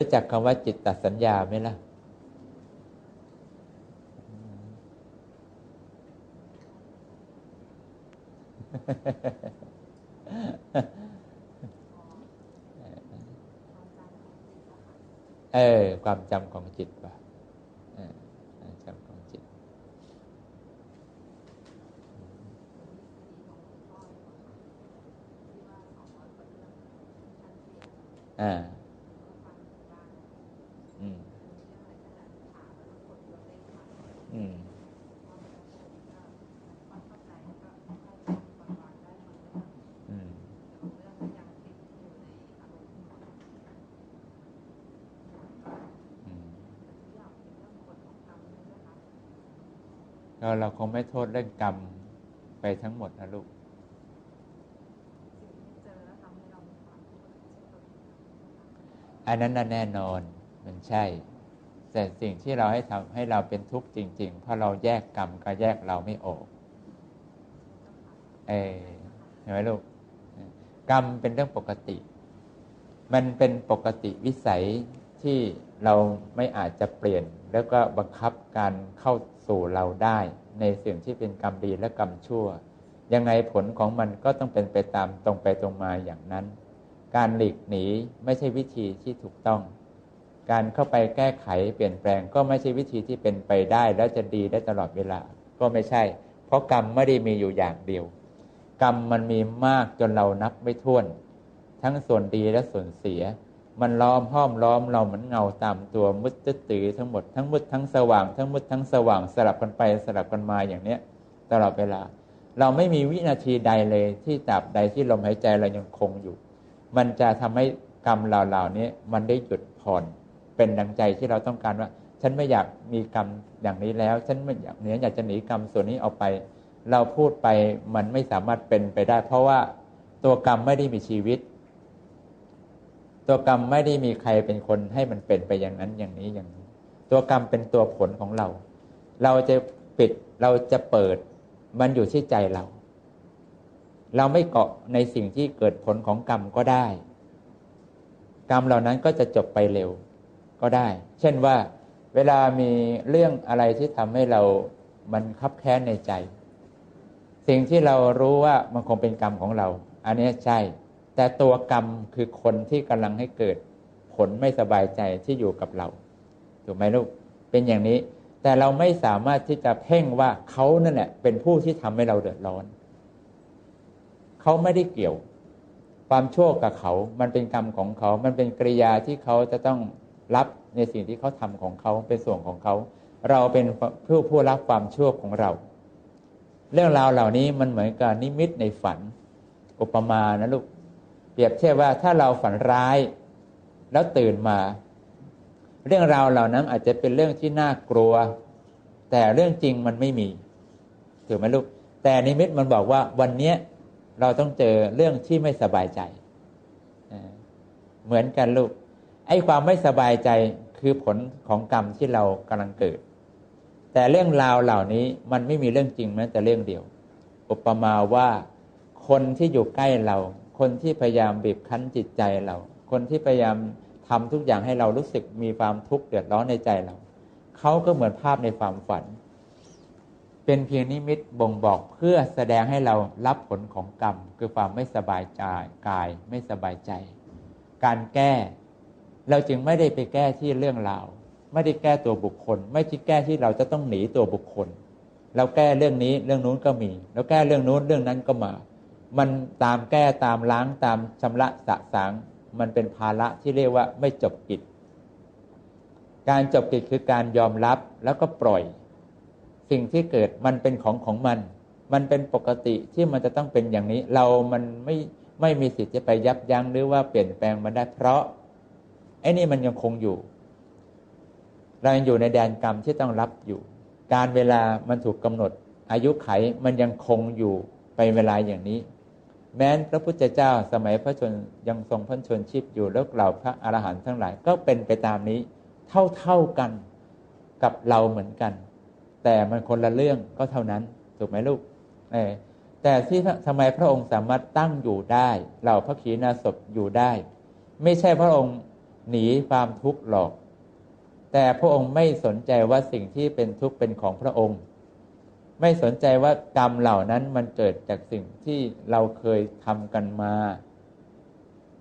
รู้จักคำว่าจิตตสัญญาไหมล่ะ เออ ความจำของจิตป่ะเออความจำของจิต อ่า อืมอืมอืมอืมก็เราคงไม่โทษเรื่องกรรมไปทั้งหมดนะลูกอันนั้นน่ะแน่นอน มันใช่ แต่สิ่งที่เราให้ทำให้เราเป็นทุกข์จริง ๆ เพราะเราแยกกรรมกับแยกเราไม่ออกเออเห็นไหมลูก กรรมเป็นเรื่องปกติ มันเป็นปกติวิสัยที่เราไม่อาจจะเปลี่ยน แล้วก็บังคับการเข้าสู่เราได้ ในสิ่งที่เป็นกรรมดีและกรรมชั่ว ยังไงผลของมันก็ต้องเป็นไปตามตรงไปตรงมาอย่างนั้น การหลีกหนีไม่ใช่วิธีที่ถูกต้อง การเข้าไปแก้ไขเปลี่ยนแปลงก็ไม่ใช่วิธีที่เป็นไปได้ แล้วจะดีได้ตลอดเวลาก็ไม่ใช่ เพราะกรรมไม่ได้มีอยู่อย่างเดียว กรรมมันมีมากจนเรานับไม่ถ้วน ทั้งส่วนดีและส่วนเสีย มันล้อมห้อมล้อมเราเหมือนเงาตามตัวมุดตื้อทั้งหมดทั้งมุดทั้งสว่างทั้งมุดทั้งสว่างสลับกันไปสลับกันมาอย่างเนี้ยตลอดเวลา เราไม่มีวินาทีใดเลยที่ตราบใดที่ลมหายใจเรายังคงอยู่ มันจะทำให้กรรมเหล่านี้มันได้หยุดผ่อน เป็นดังใจที่เราต้องการว่า ฉันไม่อยากมีกรรมอย่างนี้แล้ว ฉันไม่อยากเนี้ยอยากจะหนีกรรมส่วนนี้ออกไป เราพูดไปมันไม่สามารถเป็นไปได้ เพราะว่าตัวกรรมไม่ได้มีชีวิต ตัวกรรมไม่ได้มีใครเป็นคนให้มันเป็นไปอย่างนั้นอย่างนี้อย่างนี้ ตัวกรรมเป็นตัวผลของเรา เราจะปิดเราจะเปิด มันอยู่ที่ใจเรา เราไม่เกาะในสิ่งที่เกิดผลของกรรมก็ได้ กรรมเหล่านั้นก็จะจบไปเร็ว ก็ได้ เช่นว่าเวลามีเรื่องอะไรที่ทำให้เรามันคับแค้นในใจ สิ่งที่เรารู้ว่ามันคงเป็นกรรมของเรา อันนี้ใช่ แต่ตัวกรรมคือคนที่กำลังให้เกิดผลไม่สบายใจที่อยู่กับเราถูกไหมลูกเป็นอย่างนี้ แต่เราไม่สามารถที่จะเพ่งว่าเขานั่นแหละเป็นผู้ที่ทำให้เราเดือดร้อนเขาไม่ได้เกี่ยว ความชั่วกับเขา มันเป็นกรรมของเขา มันเป็นกริยาที่เขาจะต้อง รับในสิ่งที่เขาทำของเขาเป็นส่วนของเขา เราเป็นผู้ผู้รับความชั่วของเรา เรื่องราวเหล่านี้มันเหมือนกับนิมิตในฝันอุปมานะลูกเปรียบเทียบว่าถ้าเราฝันร้ายแล้วตื่นมา เรื่องราวเหล่านั้นอาจจะเป็นเรื่องที่น่ากลัว แต่เรื่องจริงมันไม่มีถูกไหมลูกแต่นิมิตมันบอกว่าวันเนี้ยเราต้องเจอเรื่องที่ไม่สบายใจ เหมือนกันลูก ไอ้ความไม่สบายใจคือผลของกรรมที่เรากำลังเกิด แต่เรื่องราวเหล่านี้มันไม่มีเรื่องจริงแม้แต่เรื่องเดียว อุปมาว่าคนที่อยู่ใกล้เรา คนที่พยายามบีบคั้นจิตใจเรา คนที่พยายามทำทุกอย่างให้เรารู้สึกมีความทุกข์เดือดร้อนในใจเรา เขาก็เหมือนภาพในความฝัน เป็นเพียงนิมิตบ่งบอกเพื่อแสดงให้เรารับผลของกรรม คือความไม่สบายใจกายไม่สบายใจ การแก้ เราจึงไม่ได้ไปแก้ที่เรื่องราวไม่ได้แก้ตัวบุคคล ไม่ที่แก้ที่เราจะต้องหนีตัวบุคคล เราแก้เรื่องนี้เรื่องนู้นก็มี แล้วแก้เรื่องนู้นเรื่องนั้นก็มา มันตามแก้ตามล้างตามชำระสะสางมันเป็นภาระที่เรียกว่าไม่จบกิจ การจบกิจคือการยอมรับแล้วก็ปล่อย สิ่งที่เกิดมันเป็นของของมัน มันเป็นปกติที่มันจะต้องเป็นอย่างนี้ เรามันไม่ไม่มีสิทธิ์จะไปยับยั้งหรือว่าเปลี่ยนแปลงมันได้เพราะ ไอ้นี่มันยังคงอยู่ เรายังอยู่ในแดนกรรมที่ต้องรับอยู่ การเวลามันถูกกำหนด อายุไขมันยังคงอยู่ไปเวลาอย่างนี้ แม้นพระพุทธเจ้าสมัยพระชนยังทรงพระชนชีพอยู่แล้วกล่าพระอรหันต์ทั้งหลายก็เป็นไปตามนี้ เท่าเท่ากันกับเราเหมือนกัน แต่มันคนละเรื่องก็เท่านั้นถูกไหมลูกเออแต่ที่ทำไมพระองค์สามารถตั้งอยู่ได้ เหล่าพระขีณาสพอยู่ได้ ไม่ใช่พระองค์ หนีความทุกข์หรอก แต่พระองค์ไม่สนใจว่าสิ่งที่เป็นทุกข์เป็นของพระองค์ ไม่สนใจว่ากรรมเหล่านั้นมันเกิดจากสิ่งที่เราเคยทำกันมา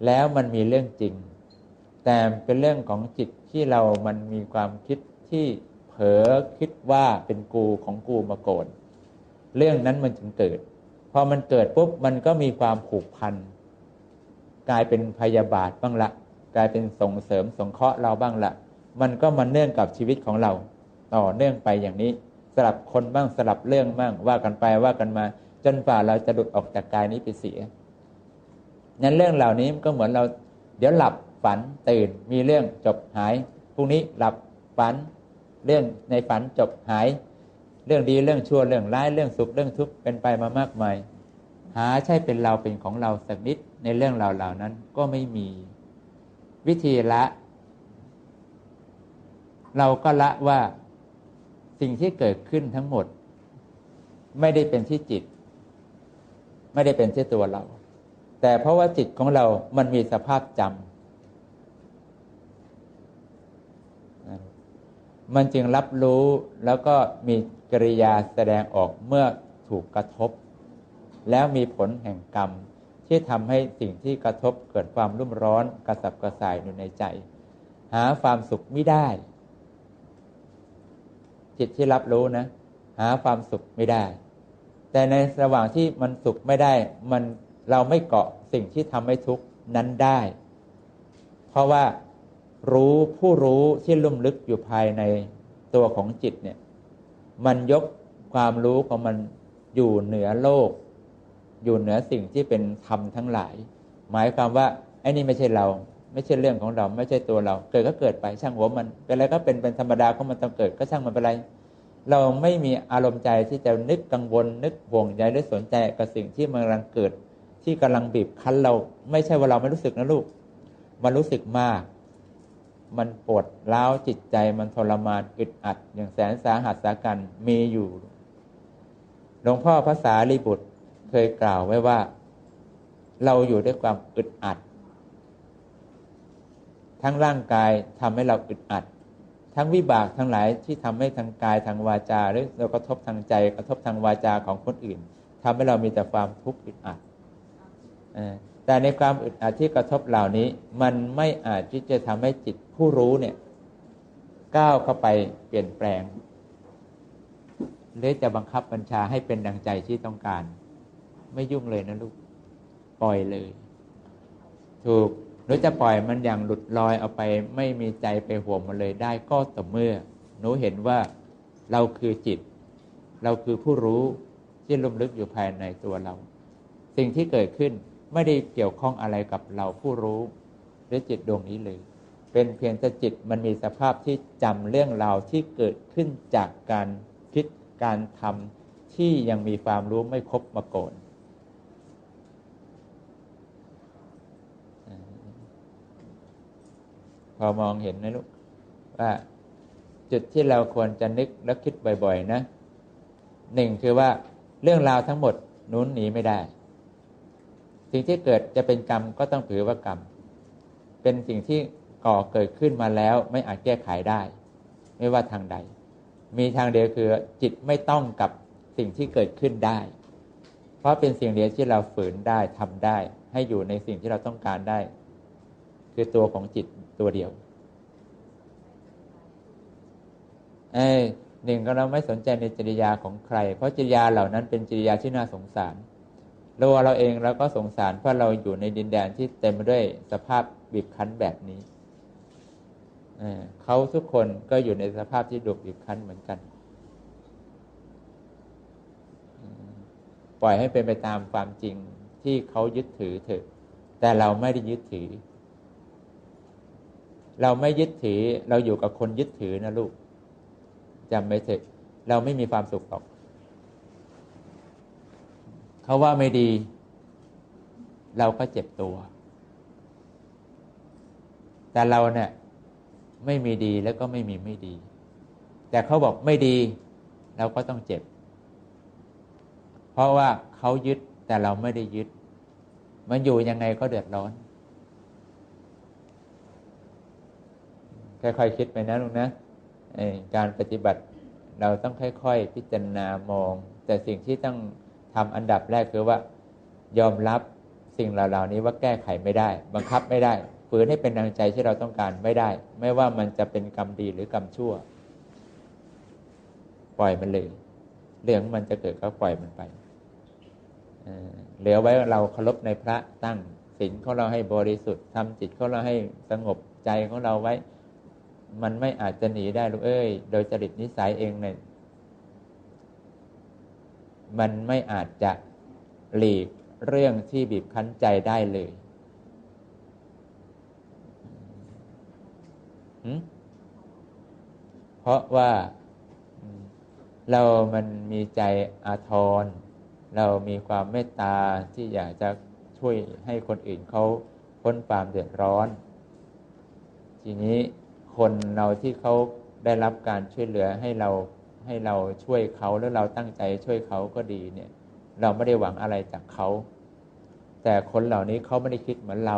แล้วมันมีเรื่องจริง แต่เป็นเรื่องของจิตที่เรามันมีความคิดที่เผลอคิดว่าเป็นกูของกูมาโกนเรื่องนั้นมันจึงเกิด พอมันเกิดปุ๊บมันก็มีความผูกพันกลายเป็นพยาบาทบ้างละ กลายเป็นส่งเสริมสงเคราะห์เราบ้างละมันก็มาเนื่องกับชีวิตของเรา ต่อเนื่องไปอย่างนี้ สลับคนบ้างสลับเรื่องบ้างว่ากันไปว่ากันมา จนฝ่าเราจะหลุดออกจากกายนี้ไปเสียนั้นเรื่องเหล่านี้ก็เหมือนเรา เดี๋ยวหลับฝันตื่นมีเรื่องจบหายพรุ่งนี้หลับฝันเรื่องในฝันจบหาย เรื่องดีเรื่องชั่วเรื่องร้ายเรื่องสุขเรื่องทุกข์เป็นไปมามากมาย หาใช่เป็นเราเป็นของเราสักนิดในเรื่องราเหล่านั้นก็ไม่มี วิธีละ เราก็ละว่าสิ่งที่เกิดขึ้นทั้งหมด ไม่ได้เป็นที่จิต ไม่ได้เป็นที่ตัวเรา แต่เพราะว่าจิตของเรามันมีสภาพจำมันจึงรับรู้แล้วก็มีกริยาแสดงออกเมื่อถูกกระทบ แล้วมีผลแห่งกรรม ที่ทำให้สิ่งที่กระทบเกิดความรุ่มร้อนกระสับกระส่ายอยู่ในใจ หาความสุขไม่ได้ จิตที่รับรู้นะ หาความสุขไม่ได้ แต่ในระหว่างที่มันสุขไม่ได้ มันเราไม่เกาะสิ่งที่ทำให้ทุกข์นั้นได้ เพราะว่ารู้ผู้รู้ที่ลุ่มลึกอยู่ภายในตัวของจิตเนี่ย มันยกความรู้ของมันอยู่เหนือโลก อยู่เหนือสิ่งที่เป็นธรรมทั้งหลาย หมายความว่าไอ้นี่ไม่ใช่เรา ไม่ใช่เรื่องของเราไม่ใช่ตัวเรา เกิดก็เกิดไปช่างหัวมันเป็นอะไรก็เป็นเป็นธรรมดาของมันต้องเกิดก็ช่างมันเป็นไร เราไม่มีอารมณ์ใจที่จะนึกกังวลนึกห่วงใยหรือสนใจกับสิ่งที่มันกำลังเกิด ที่กำลังบีบคั้นเรา ไม่ใช่ว่าเราไม่รู้สึกนะลูก มันรู้สึกมาก มันปวดร้าวจิตใจมันทรมานอึดอัด อย่างแสนสาหัสสากันมีอยู่หลวงพ่อภาษาลีบุตร เคยกล่าวไว้ว่า เราอยู่ด้วยความอึดอัด ทั้งร่างกายทำให้เราอึดอัด ทั้งวิบากทั้งหลายที่ทำให้ทางกายทางวาจาหรือเรากระทบทางใจกระทบทางวาจาของคนอื่นทำให้เรามีแต่ความทุกข์อึดอัดแต่ในความอึดอัดที่กระทบเหล่านี้ มันไม่อาจที่จะทำให้จิตผู้รู้เนี่ยก้าวเข้าไปเปลี่ยนแปลง หรือจะบังคับบัญชาให้เป็นดังใจที่ต้องการ ไม่ยุ่งเลยนะลูก ปล่อยเลย ถูกหรือจะปล่อยมันอย่างหลุดลอยเอาไป ไม่มีใจไปห่วงมันเลยได้ก็ต่อเมื่อ หนูเห็นว่าเราคือจิต เราคือผู้รู้ที่ลุ่มลึกอยู่ภายในตัวเรา สิ่งที่เกิดขึ้นไม่ได้เกี่ยวข้องอะไรกับเราผู้รู้หรือจิตดวงนี้เลย เป็นเพียงแต่จิตมันมีสภาพที่จำเรื่องราวที่เกิดขึ้นจากการคิดการทำที่ยังมีความรู้ไม่ครบมาก่อน พอมองเห็นนะลูกว่าจุดที่เราควรจะนึกและคิดบ่อย ๆ นะหนึ่งคือว่าเรื่องราวทั้งหมดนู้นหนีไม่ได้ สิ่งที่เกิดจะเป็นกรรมก็ต้องถือว่ากรรม เป็นสิ่งที่ก่อเกิดขึ้นมาแล้วไม่อาจแก้ไขได้ ไม่ว่าทางใด มีทางเดียวคือจิตไม่ต้องกับสิ่งที่เกิดขึ้นได้ เพราะเป็นสิ่งเดียวที่เราฝืนได้ทำได้ ให้อยู่ในสิ่งที่เราต้องการได้ คือตัวของจิตตัวเดียวเอ้หนึ่งก็เราไม่สนใจในจริยาของใคร เพราะจริยาเหล่านั้นเป็นจริยาที่น่าสงสารตัวเราเองเราก็สงสารเพราะเราอยู่ในดินแดนที่เต็มไปด้วยสภาพบีบคั้นแบบนี้เขาทุกคนก็อยู่ในสภาพที่ดุบีบคั้นเหมือนกัน ปล่อยให้เป็นไปตามความจริงที่เขายึดถือเถอะ แต่เราไม่ได้ยึดถือ เราไม่ยึดถือ เราอยู่กับคนยึดถือนะลูกจำไม่เถอะเราไม่มีความสุขหรอกเขาว่าไม่ดี เราก็เจ็บตัว แต่เราเนี่ยไม่มีดีแล้วก็ไม่มีไม่ดี แต่เขาบอกไม่ดี เราก็ต้องเจ็บ เพราะว่าเขายึดแต่เราไม่ได้ยึด มันอยู่ยังไงก็เดือดร้อน ค่อยๆคิดไปนะลุงนะการปฏิบัติเราต้องค่อยๆ พิจารณามอง แต่สิ่งที่ต้องทำอันดับแรกคือว่ายอมรับสิ่งเหล่านี้ว่าแก้ไขไม่ได้ บังคับไม่ได้ฝืนให้เป็นดังใจที่เราต้องการไม่ได้ ไม่ว่ามันจะเป็นกรรมดีหรือกรรมชั่ว ปล่อยมันเลยเรื่องมันจะเกิดก็ปล่อยมันไปเหลือไว้เราเคารพในพระตั้งศีลของเราให้บริสุทธิ์ทำจิตของเราให้สงบใจของเราไว้ มันไม่อาจจะหนีได้ลูกเอ้ย โดยจริตนิสัยเองเนี่ยมันไม่อาจจะหลีกเรื่องที่บีบคั้นใจได้เลยเพราะว่าเรามันมีใจอาทร เรามีความเมตตาที่อยากจะช่วยให้คนอื่นเขาพ้นความเดือดร้อน ทีนี้ คนเราที่เขาได้รับการช่วยเหลือให้เราให้เราช่วยเขาแล้วเราตั้งใจช่วยเขาก็ดีเนี่ย เราไม่ได้หวังอะไรจากเขา แต่คนเหล่านี้เขาไม่ได้คิดเหมือนเรา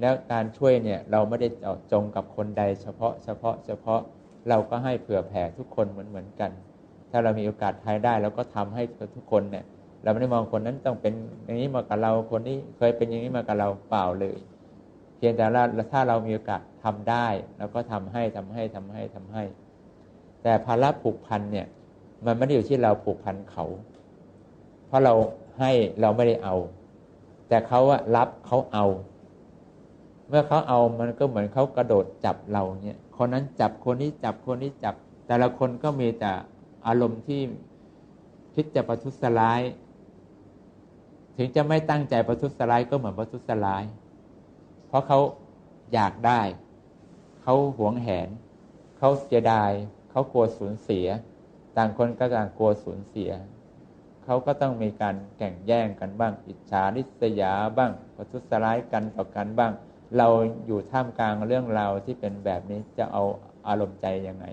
แล้วการช่วยเนี่ยเราไม่ได้เจาะจงกับคนใด เฉพาะเฉพาะเฉพาะเราก็ให้เผื่อแผ่ทุกคนเหมือนเหมือนกัน ถ้าเรามีโอกาสทายได้เราก็ทำให้ทุกคนเนี่ย เราไม่ได้มองคนนั้นต้องเป็นอย่างนี้มากับเราคนนี้เคยเป็นอย่างนี้มากับเราเปล่าเลย พียงแต่ว่าถ้าเรามีโอกาสทำได้เราก็ทำให้ทำให้ทำให้ทำให้ แต่ภาระผูกพันเนี่ย มันไม่ได้อยู่ที่เราผูกพันเขา เพราะเราให้เราไม่ได้เอา แต่เขาอะรับเขาเอา เมื่อเขาเอามันก็เหมือนเขากระโดดจับเราเนี่ยคนนั้นจับคนนี้จับคนนี้จับ แต่ละคนก็มีแต่อารมณ์ที่คิดจะประทุษร้าย ถึงจะไม่ตั้งใจประทุษร้ายก็เหมือนประทุษร้าย ราะเขาอยากได้ เขาหวงแหน เขาเสียดาย เขากลัวสูญเสีย ต่างคนก็ต่างกลัวสูญเสีย เขาก็ต้องมีการแข่งแย่งกันบ้าง อิจฉาริษยาบ้างประทุษร้ายกันต่อกันบ้าง เราอยู่ท่ามกลางเรื่องราวที่เป็นแบบนี้จะเอาอารมณ์ใจยังไง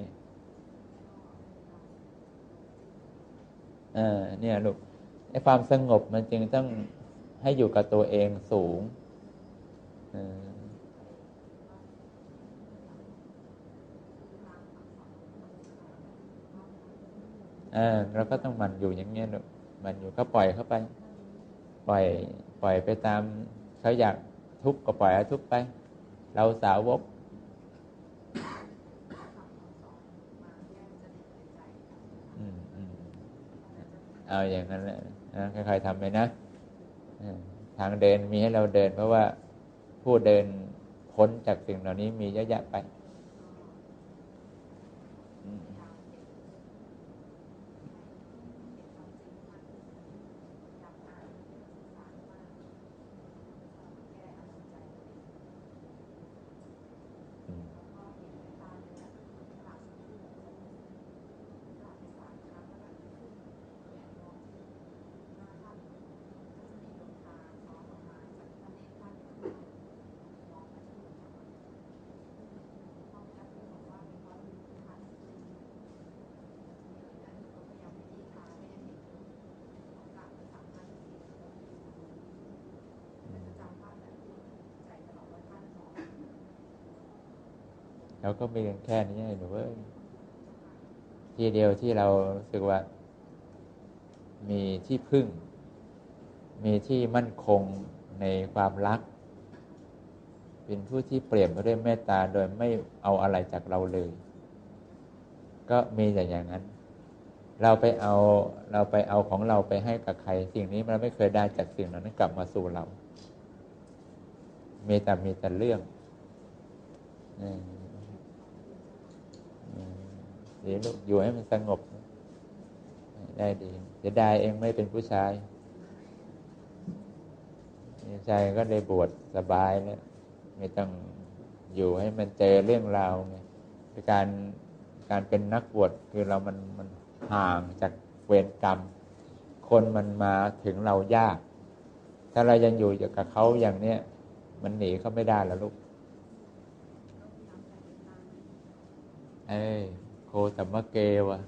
เออเนี่ยลูกไอ้ความสงบมันจึงต้องให้อยู่กับตัวเองสูง เออเราก็ต้องมันอยู่อย่างเงี้ยลูมันอยู่ก็ปล่อยเข้าไป ปล่อย ปล่อยไปตามเขาอยากทุกข์ก็ปล่อยให้ทุกข์ไป เราสาวกเอาอย่างนั้นแหละนะค่อยๆทำไปนะทางเดินมีให้เราเดินเพราะว่า ผู้เดินพ้นจากสิ่งเหล่านี้มีเยอะแยะไป เราก็มีแค่นี้หนูเว้ยทีเดียวที่เราสึกว่า มีที่พึ่ง มีที่มั่นคงในความรัก เป็นผู้ที่เปลี่ยนไปด้วยเมตตาโดยไม่เอาอะไรจากเราเลย ก็มีแต่อย่างนั้น เราไปเอาเราไปเอาของเราไปให้กับใคร สิ่งนี้มันไม่เคยได้จากสิ่งนั้นกลับมาสู่เรา มีแต่มีแต่เรื่อง เดี๋ยวลูกอยู่ให้มันสงบ ได้ดีจะได้เองไม่เป็นผู้ชายผู้ชายก็ได้บวชสบายแล้วไม่ต้องอยู่ให้มันเจอเรื่องราวไงการการเป็นนักบวชคือเรามันมันห่างจากเวรกรรม คนมันมาถึงเรายาก ถ้าเรายังอยู่กับเขาอย่างเนี้ยมันหนีเขาไม่ได้แล้วลูก เอ้ โคตมะเกวะ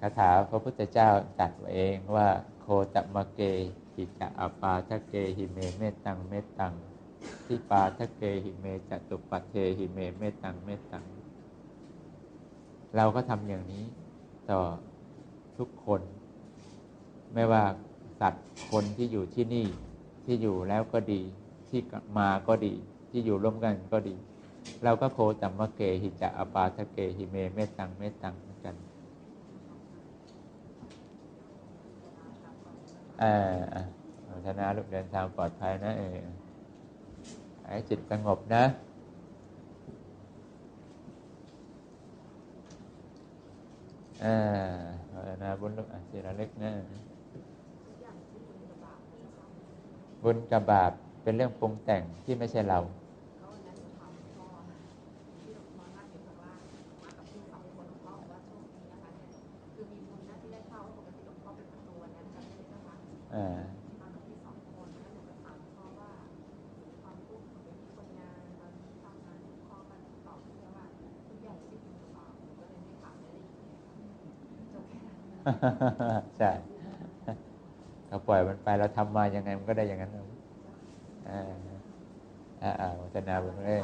คาถาพระพุทธเจ้าตรัสเองว่า โคตมะเกหิจะอปาทะเกหิเมเมตังเมตังธิปาทะเกหิเมจตุปัเทหิเมเมตตังเมตตัง เราก็ทำอย่างนี้ต่อทุกคน ไม่ว่าสัตว์คนที่อยู่ที่นี่ที่อยู่แล้วก็ดีที่มาก็ดีที่อยู่ร่วมกันก็ดี เราก็โคตัมมะเกหิจะอปาทะเกหิเมเมตังเมตังเหมือนกันเอออะพัฒนาลูกเดินทางปลอดภัยนะเออให้จิตสงบนะอ่าภาวนาบุญลูกอะสิระลึกนะบุญกับบาปเป็นเรื่องปรุงแต่งที่ไม่ใช่เรา อ่ามากับพี่สองคนแล้วหนูก็ถามพ่อว่าความทุกข์ของเป็นคนงานตอนที่ทำงานพ่อก็ตอบแค่ว่าทุกอย่างที่บุญกับบาปหนูก็เลยไม่ถามอะไรอีกเลยจบแค่นั้นใช่เราปล่อยมันไปเราทำมายังไงมันก็ได้อย่างนั้นเอาอ่าอ่าอ่าพัฒนาบุญเลย